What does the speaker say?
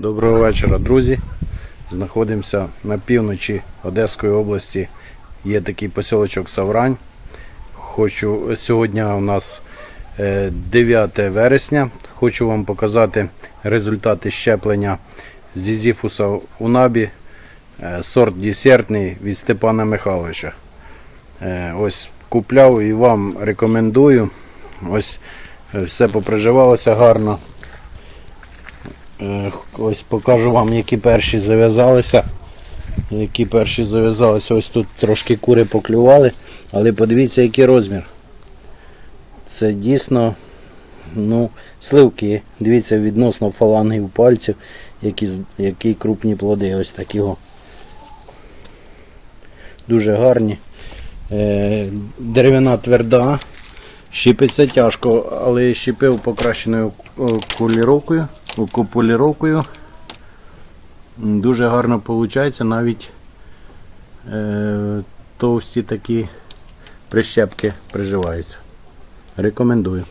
Доброго вечора, друзі. Знаходимося на півночі Одеської області. Є такий посілочок Саврань. Хочу сьогодні у нас 9 вересня. Хочу вам показати результати щеплення зізіфуса унабі, е, сорт десертний від Степана Михайловича. Е, Ось купляв і вам рекомендую. Ось е, все поприживалося гарно. Е, Ось покажу вам, які перші зав'язалися. Які перші зав'язалися. Ось тут трошки кури поклювали, але подивіться, який розмір. Це дійсно ну, сливки. Дивіться, відносно фалангів пальців, які, які крупні плоди. Ось такі. Дуже гарні. Е, деревина тверда. Щипиться тяжко, але щепив покращеною о, куліровкою, поліровкою. Дуже гарно виходить, навіть е, товсті такі прищепки приживаються. Рекомендую.